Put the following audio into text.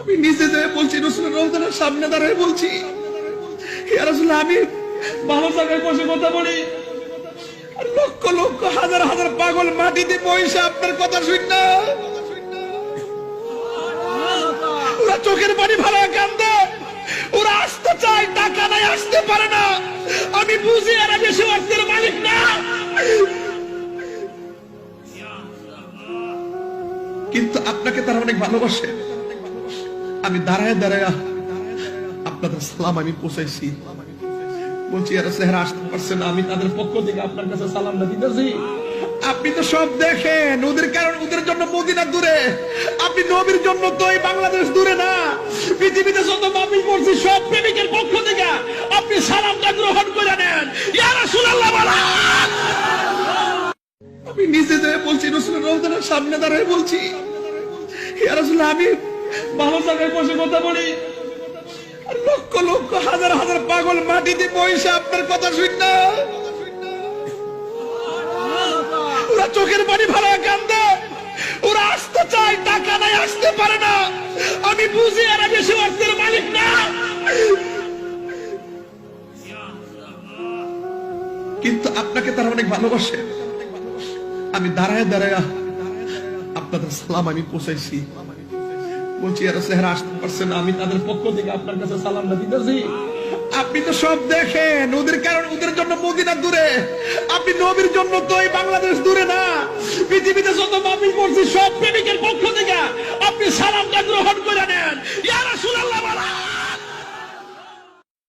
আমি নিজে যে বলছি রসুলের রোজানের সামনে দাঁড়ায় বলছি। রাসূলুল্লাহ, আমি ভালো জায়গায় বসে কথা বলি। লক্ষ লক্ষ হাজার হাজার পাগল মাটিতে পয়সা আপনার কথা শুন না। ওরা চোখের পানি ভালো কান্দে। ওরা আসতে চায় টাকা নাই আসতে পারে না। আমি বুঝি এরা বেশি অর্থের মালিক না। কিন্তু আপনাকে তারা অনেক ভালোবাসে। আমি দাঁড়ায় দাঁড়ায় আপনাদের সালাম আমি পৌঁছাইছি। বলছি এরা চেহারা আসতে পারছে না আমি তাদের পক্ষ থেকে আপনার কাছে সালামটা দিতেছি। আপনি তো সব দেখেন ওদের কারণ ওদের জন্য মদিনা দূরে। আপনি নবীর জন্য তো এই বাংলাদেশ দূরে না। পৃথিবীতে যত মাপিল করছি সব প্রেমিকের পক্ষ থেকে আপনি সালামটা গ্রহণ করে নেন। ইয়া রাসূলুল্লাহ বলা আমি নিজে যে বলছি রসুলের রোজানের সামনে দাঁড়ায় বলছি ইয়া রাসূলুল্লাহ, আমি চোখের ভালো কান্দে। ওরা আসতে চায়, টাকা নাই, আসতে পারে না। আমি বুঝি বেশি অর্থের মালিক না। কিন্তু আপনাকে তারা অনেক ভালোবাসে। আমি দাঁড়ায় দাঁড়ায় আপনাদের সালাম আমি পৌঁছাইছি। এরা চেহারা আসতে আমি তাদের পক্ষ থেকে আপনার কাছে সালামটা দিতেছি। আপনি তো সব দেখেন, ওদের কারণ ওদের জন্য মদিনা দূরে। আপনি নবীর জন্য তো এই বাংলাদেশ দূরে না। পৃথিবীতে যত মাপিল করছি, সব